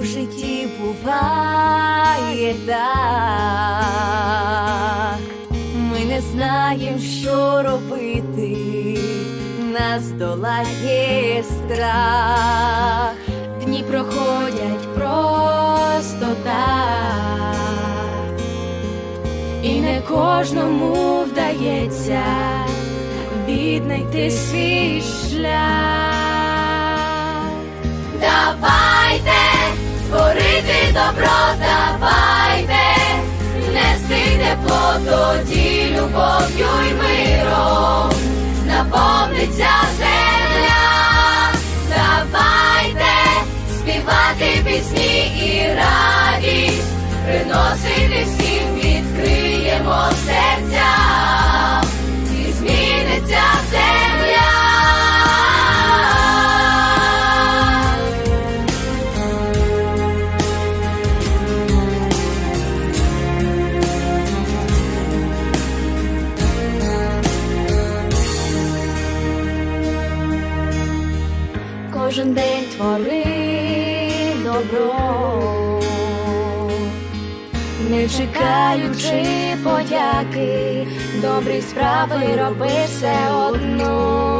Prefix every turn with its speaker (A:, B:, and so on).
A: у житті буває так. Ми не знаємо, що робити, нас долає страх. Дні проходять просто так, і не кожному вдається віднайти свій шлях. Творити добро, давайте нести тепло, тоді любов'ю й миром наповниться земля. Давайте співати пісні і радість, Кожен день твори добро, не чекаючи подяки, добрі справи роби все одно.